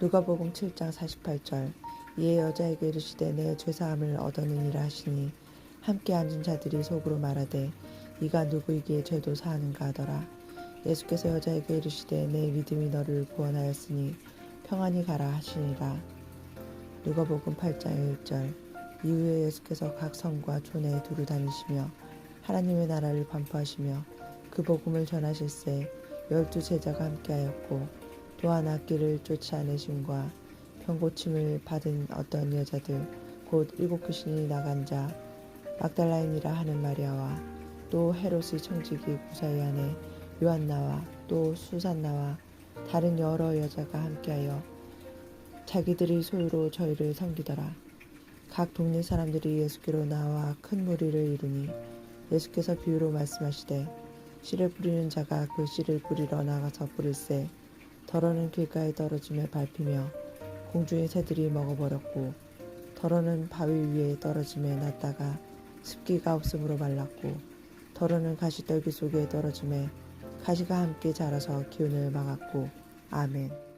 누가복음 7장 48절. 이에 여자에게 이르시되 내 죄사함을 얻었느니라 하시니 함께 앉은 자들이 속으로 말하되 이가 누구이기에 죄도 사하는가 하더라. 예수께서 여자에게 이르시되 내 믿음이 너를 구원하였으니 평안히 가라 하시니라. 누가복음 8장 1절. 이후에 예수께서 각 성과 촌에 두루 다니시며 하나님의 나라를 반포하시며 그 복음을 전하실세 열두 제자가 함께하였고 또한 악기를 쫓아 내심과 병고침을 받은 어떤 여자들 곧 일곱 귀신이 나간 자 막달라인이라 하는 마리아와 또 헤롯의 청지기 구사의 아내 요한나와 또 수산나와 다른 여러 여자가 함께하여 자기들의 소유로 저희를 섬기더라. 각 동네 사람들이 예수께로 나와 큰 무리를 이루니 예수께서 비유로 말씀하시되 씨를 뿌리는 자가 그 씨를 뿌리러 나가서 뿌릴새 덜어는 길가에 떨어짐에 밟히며 공중의 새들이 먹어버렸고 덜어는 바위 위에 떨어짐에 났다가 습기가 없으므로 말랐고 덜어는 가시떨기 속에 떨어짐에 가시가 함께 자라서 기운을 막았고 아멘.